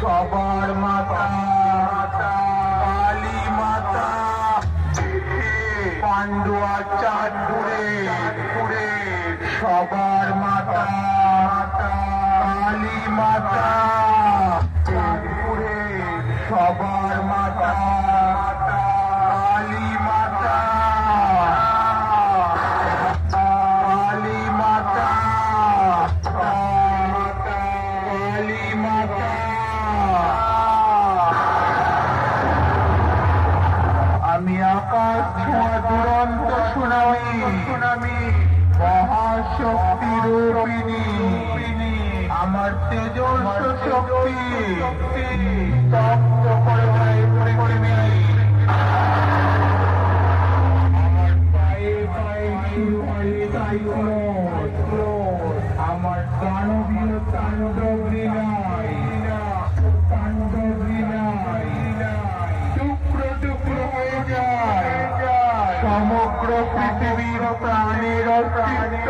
সবার মাতা কালী মাতা পান্ডুয়া চাঁদপুরে পুরে সবার মাতা কালী মাতা চাঁদপুরে সবার আমি আকাশ ছোঁয়া দুরন্ত সুনামি। সুনামি। মহাশক্তি রূপিণী। আমার তেজস্ব শক্তি। তপ্ত করে পৃথিবী। আমার পায়ে পায়ে শুরু পৃথিবীর প্রাণের অস্তিত্ব